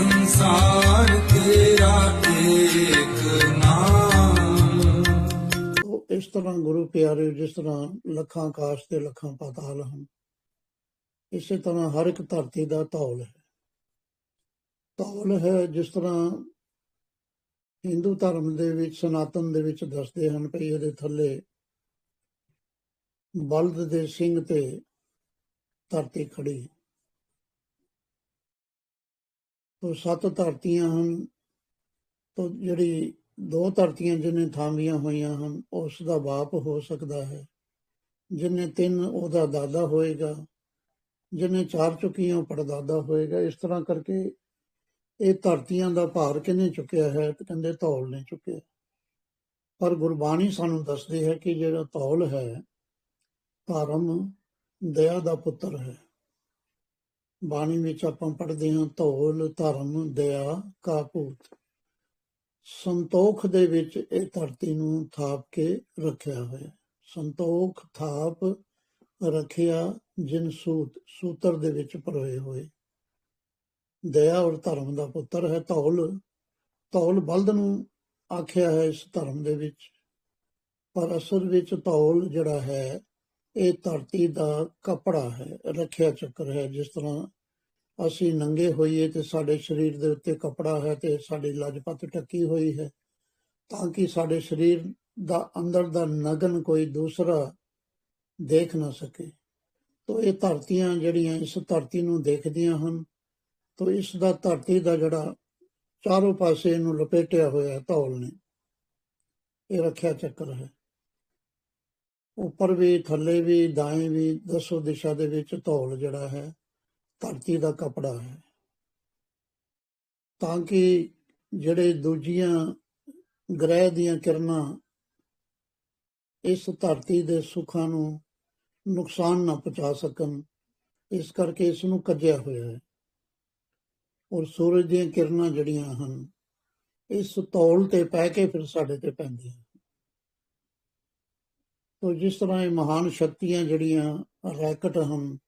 ਸੰਸਾਰ ਤੇਰਾ ਏਕ ਨਾਮ। ਇਸ ਤਰ੍ਹਾਂ ਗੁਰੂ ਪਿਆਰੇ, ਜਿਸ ਤਰ੍ਹਾਂ ਲੱਖਾਂ ਆਕਾਸ਼ ਤੇ ਲੱਖਾਂ ਪਾਤਾਲ ਹਨ, ਇਸੇ ਤਰ੍ਹਾਂ ਹਰ ਇੱਕ ਧਰਤੀ ਦਾ ਤੌਲ ਹੈ। ਤੌਲ ਹੈ ਜਿਸ ਤਰ੍ਹਾਂ ਹਿੰਦੂ ਧਰਮ ਦੇ ਵਿੱਚ, ਸਨਾਤਨ ਦੇ ਵਿੱਚ ਦੱਸਦੇ ਹਨ ਕਿ ਇਹਦੇ ਥੱਲੇ ਬਲਦ ਦੇ ਸਿੰਘ ਤੇ ਧਰਤੀ ਖੜੀ ਹੈ। ਤੋ ਸੱਤ ਧਰਤੀਆਂ ਹਨ, ਤੋ ਜਿਹੜੀ ਦੋ ਧਰਤੀਆਂ ਜਿਹਨੇ ਥਾਮੀਆਂ ਹੋਈਆਂ ਹਨ, ਉਸ ਦਾ ਬਾਪ ਹੋ ਸਕਦਾ ਹੈ। ਜਿਹਨੇ ਤਿੰਨ, ਉਹਦਾ ਦਾਦਾ ਹੋਏਗਾ। ਜਿਹਨੇ ਚਾਰ ਚੁੱਕੀਆਂ, ਉਹ ਪੜਦਾਦਾ ਹੋਏਗਾ। ਇਸ ਤਰ੍ਹਾਂ ਕਰਕੇ ਇਹ ਧਰਤੀਆਂ ਦਾ ਭਾਰ ਕਿਹਨੇ ਚੁੱਕਿਆ ਹੈ? ਤੇ ਕਹਿੰਦੇ ਧੌਲ ਨੇ ਚੁੱਕਿਆ। ਪਰ ਗੁਰਬਾਣੀ ਸਾਨੂੰ ਦੱਸਦੀ ਹੈ ਕਿ ਜਿਹੜਾ ਧੌਲ ਹੈ, ਧਰਮ ਦਇਆ ਦਾ ਪੁੱਤਰ ਹੈ। ਬਾਣੀ ਵਿੱਚ ਆਪਾਂ ਪੜ੍ਹਦੇ ਹਾਂ, ਧੌਲ, ਧਰਮ, ਦਇਆ, ਕਾਪੂਤ। ਸੰਤੋਖ ਦੇ ਵਿੱਚ ਇਹ ਧਰਤੀ ਨੂੰ ਥਾਪ ਕੇ ਰੱਖਿਆ ਹੋਇਆ ਸੰਤੋਖ, ਥਾਪ ਰੱਖਿਆ ਜਿਨ ਸੂਤ, ਸੂਤਰ ਦੇ ਵਿੱਚ ਪਰੋਏ ਹੋਏ। ਦਇਆ ਔਰ ਧਰਮ ਦਾ ਪੁੱਤਰ ਹੈ ਧੌਲ। ਧੌਲ ਬਲਦ ਨੂੰ ਆਖਿਆ ਹੈ ਇਸ ਧਰਮ ਦੇ ਵਿੱਚ। ਪਰ ਅਸਲ ਵਿੱਚ ਧੌਲ ਜਿਹੜਾ ਹੈ ਇਹ ਧਰਤੀ ਦਾ ਕਪੜਾ ਹੈ, ਰੱਖਿਆ ਚੱਕਰ ਹੈ, ਜਿਸ ਤਰ੍ਹਾਂ ਅਸੀਂ ਨੰਗੇ ਹੋਈਏ ਤੇ ਸਾਡੇ ਸਰੀਰ ਦੇ ਉੱਤੇ ਕਪੜਾ ਹੈ ਤੇ ਸਾਡੀ ਲਜਪਤ ਟੱਕੀ ਹੋਈ ਹੈ, ਤਾਂ ਕਿ ਸਾਡੇ ਸਰੀਰ ਦਾ ਅੰਦਰ ਦਾ ਨਗਨ ਕੋਈ ਦੂਸਰਾ ਦੇਖ ਨਾ ਸਕੇ। ਤੋ ਇਹ ਧਰਤੀਆਂ ਜਿਹੜੀਆਂ ਇਸ ਧਰਤੀ ਨੂੰ ਦੇਖਦੀਆਂ ਹਨ, ਤੋ ਇਸ ਦਾ ਧਰਤੀ ਦਾ ਜਿਹੜਾ ਚਾਰੋਂ ਪਾਸੇ ਇਹਨੂੰ ਲਪੇਟਿਆ ਹੋਇਆ ਧੌਲ ਨੇ, ਇਹ ਰੱਖਿਆ ਚੱਕਰ ਹੈ। ਉੱਪਰ ਵੀ, ਥੱਲੇ ਵੀ, ਦਾਏ ਵੀ, ਦਸੋ ਦਿਸ਼ਾ ਦੇ ਵਿੱਚ ਧੌਲ ਜਿਹੜਾ ਹੈ, ਧਰਤੀ ਦਾ ਕਪੜਾ ਹੈ। ਤਾਂ ਕਿ ਜਿਹੜੇ ਦੂਜੀਆਂ ਗ੍ਰਹਿ ਦੀਆਂ ਕਿਰਨਾਂ ਇਸ ਧਰਤੀ ਦੇ ਸੁੱਖਾਂ ਨੂੰ ਨੁਕਸਾਨ ਨਾ ਪਹੁੰਚਾ ਸਕਣ, ਇਸ ਕਰਕੇ ਇਸ ਨੂੰ ਕੱਜਿਆ ਹੋਇਆ ਹੈ। ਔਰ ਸੂਰਜ ਦੀਆਂ ਕਿਰਨਾਂ ਜਿਹੜੀਆਂ ਹਨ, ਇਸ ਤੌਲ ਤੇ ਪੈ ਕੇ ਫਿਰ ਸਾਡੇ ਤੇ ਪੈਂਦੀਆਂ ਤੋ ਜਿਸ ਤਰ੍ਹਾਂ ਇਹ ਮਹਾਨ ਸ਼ਕਤੀਆਂ ਜਿਹੜੀਆਂ ਰੈਕਟ ਹਨ,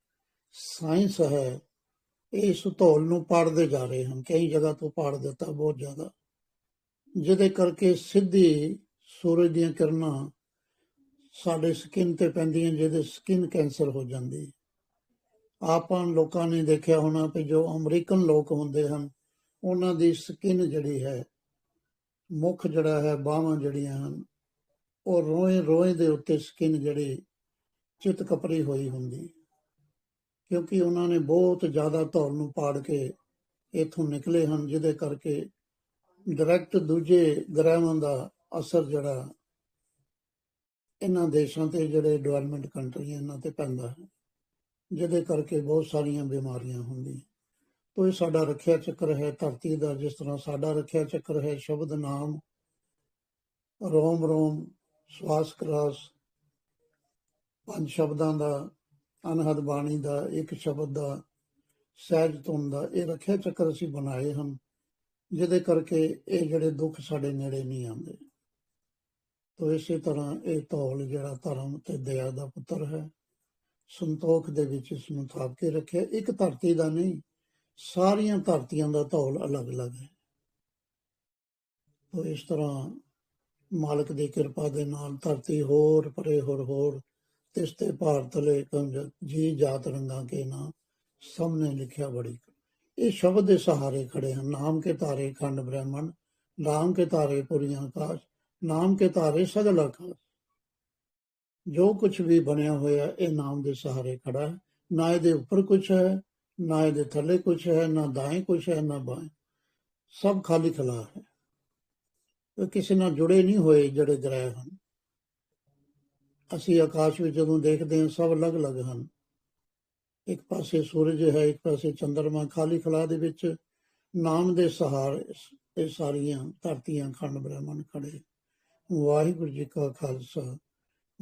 ਸਾਇੰਸ ਹੈ, ਇਹ ਇਸ ਨੂੰ ਪਾੜਦੇ ਜਾ ਰਹੇ ਹਨ, ਕਈ ਜਗ੍ਹਾ ਤੋਂ ਪਾੜ ਦਿੱਤਾ, ਬਹੁਤ ਜ਼ਿਆਦਾ। ਜਿਹਦੇ ਕਰਕੇ ਸਿੱਧੀ ਸੂਰਜ ਦੀਆਂ ਕਿਰਨਾਂ ਸਾਡੇ ਸਕਿਨ ਤੇ ਪੈਂਦੀਆਂ, ਜਿਹਦੇ ਸਕਿਨ ਕੈਂਸਰ ਹੋ ਜਾਂਦੀ ਆਪਾਂ ਲੋਕਾਂ ਨੇ ਦੇਖਿਆ ਹੋਣਾ ਕਿ ਜੋ ਅਮਰੀਕਨ ਲੋਕ ਹੁੰਦੇ ਹਨ, ਉਹਨਾਂ ਦੀ ਸਕਿਨ ਜਿਹੜੀ ਹੈ, ਮੁੱਖ ਜਿਹੜਾ ਹੈ ਬਾਹਾਂ ਜਿਹੜੀਆਂ ਹਨ ਉਹ ਰੋਏ ਰੋਏ ਦੇ ਉੱਤੇ ਸਕਿਨ ਜਿਹੜੀ ਚਿਤ ਕਪਰੀ ਹੋਈ ਹੁੰਦੀ। ਕਿਉਂਕਿ ਉਹਨਾਂ ਨੇ ਬਹੁਤ ਜ਼ਿਆਦਾ ਧੌਲ ਨੂੰ ਪਾੜ ਕੇ ਇਥੋਂ ਨਿਕਲੇ ਹਨ, ਜਿਹਦੇ ਕਰਕੇ ਡਾਇਰੈਕਟ ਦੂਜੇ ਗ੍ਰਹਿਾਂ ਦਾ ਅਸਰ ਜਿਹੜਾ ਇਹਨਾਂ ਦੇਸ਼ਾਂ ਤੇ, ਜਿਹੜੇ ਡਿਵੈਲਪਮੈਂਟ ਕੰਟਰੀਆਂ ਇਹਨਾਂ ਤੇ ਪੈਂਦਾ ਹੈ, ਜਿਹਦੇ ਕਰਕੇ ਬਹੁਤ ਸਾਰੀਆਂ ਬਿਮਾਰੀਆਂ ਹੁੰਦੀਆਂ। ਤੋ ਇਹ ਸਾਡਾ ਰੱਖਿਆ ਚੱਕਰ ਹੈ, ਧਰਤੀ ਦਾ ਜਿਸ ਤਰ੍ਹਾਂ ਸਾਡਾ ਰੱਖਿਆ ਚੱਕਰ ਹੈ, ਸ਼ਬਦ ਨਾਮ ਰੋਮ ਰੋਮ ਸਵਾਸ ਕਰਾਸ ਪੰਜ ਸ਼ਬਦਾਂ ਦਾ, ਅਨਹਦ ਬਾਣੀ ਦਾ, ਇੱਕ ਸ਼ਬਦ ਦਾ, ਸਹਿਜ ਤੁਮ ਦਾ, ਇਹ ਰੱਖਿਆ ਚੱਕਰ ਅਸੀਂ ਬਣਾਏ ਹਨ, ਜਿਹਦੇ ਕਰਕੇ ਇਹ ਜਿਹੜੇ ਦੁੱਖ ਸਾਡੇ ਨੇੜੇ ਨਹੀਂ ਆਉਂਦੇ। ਤੋ ਇਸੇ ਤਰ੍ਹਾਂ ਇਹ ਧੌਲ ਜਿਹੜਾ ਧਰਮ ਤੇ ਦਇਆ ਦਾ ਪੁੱਤਰ ਹੈ, ਸੰਤੋਖ ਦੇ ਵਿੱਚ ਇਸ ਨੂੰ ਥਾਪ ਕੇ ਰੱਖਿਆ। ਇੱਕ ਧਰਤੀ ਦਾ ਨਹੀਂ, ਸਾਰੀਆਂ ਧਰਤੀਆਂ ਦਾ ਧੌਲ ਅਲੱਗ-ਅਲੱਗ ਹੈ। ਤੋ ਇਸ ਤਰ੍ਹਾਂ ਮਾਲਕ ਦੀ ਕਿਰਪਾ ਦੇ ਨਾਲ ਧਰਤੀ ਹੋਰ ਪਰੇ ਹੋਰ ਹੋਰ ਤਿਸ ਤੇ ਭਾਰਤ ਲੈ ਕੰਜ ਜੀ ਜਾਤ ਰੰਗਾ ਕੇ ਨਾ ਸਾਹਮਣੇ ਲਿਖਿਆ ਬੜੀ। ਇਹ ਸ਼ਬਦ ਦੇ ਸਹਾਰੇ ਖੜੇ ਹਨ। ਨਾਮ ਕੇ ਤਾਰੇ ਖੰਡ ਬ੍ਰਹਮਣ ਨਾਮ ਕੇ ਤਾਰੇ ਪੁਰੀਆਂ ਆਕਾਸ਼, ਨਾਮ ਕੇ ਤਾਰੇ ਸਗਲ ਆਕਾਸ਼। ਜੋ ਕੁਝ ਵੀ ਬਣਿਆ ਹੋਇਆ ਇਹ ਨਾਮ ਦੇ ਸਹਾਰੇ ਖੜਾ ਹੈ। ਨਾ ਇਹਦੇ ਉੱਪਰ ਕੁਝ ਹੈ, ਨਾ ਇਹਦੇ ਥੱਲੇ ਕੁਝ ਹੈ, ਨਾ ਦਾएं ਕੁਝ ਹੈ, ਨਾ ਬਾएं ਸਭ ਖਾਲੀ ਖਲਾ ਹੈ। ਕਿਸੇ ਨਾਲ ਜੁੜੇ ਨਹੀਂ ਹੋਏ ਜਿਹੜੇ ਗ੍ਰਹਿ ਹਨ। ਅਸੀਂ ਆਕਾਸ਼ ਵਿੱਚ ਜਦੋਂ ਦੇਖਦੇ ਹਾਂ, ਸਭ ਅਲੱਗ-ਅਲੱਗ ਹਨ। ਇੱਕ ਪਾਸੇ ਸੂਰਜ ਹੈ, ਇੱਕ ਪਾਸੇ ਚੰਦਰਮਾ, ਖਾਲੀ ਖਲਾ ਦੇ ਵਿੱਚ ਨਾਮ ਦੇ ਸਹਾਰ ਇਹ ਸਾਰੀਆਂ ਧਰਤੀਆਂ, ਖੰਡ, ਬ੍ਰਹਮਣ, ਖੜੇ। ਵਾਹਿਗੁਰੂ ਜੀ ਕਾ ਖਾਲਸਾ,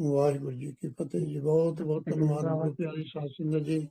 ਵਾਹਿਗੁਰੂ ਜੀ ਕੀ ਫਤਿਹ ਜੀ। ਬਹੁਤ ਬਹੁਤ ਧੰਨਵਾਦ ਗੁਰੂ ਸਾਧ ਸੰਗਤ ਜੀ।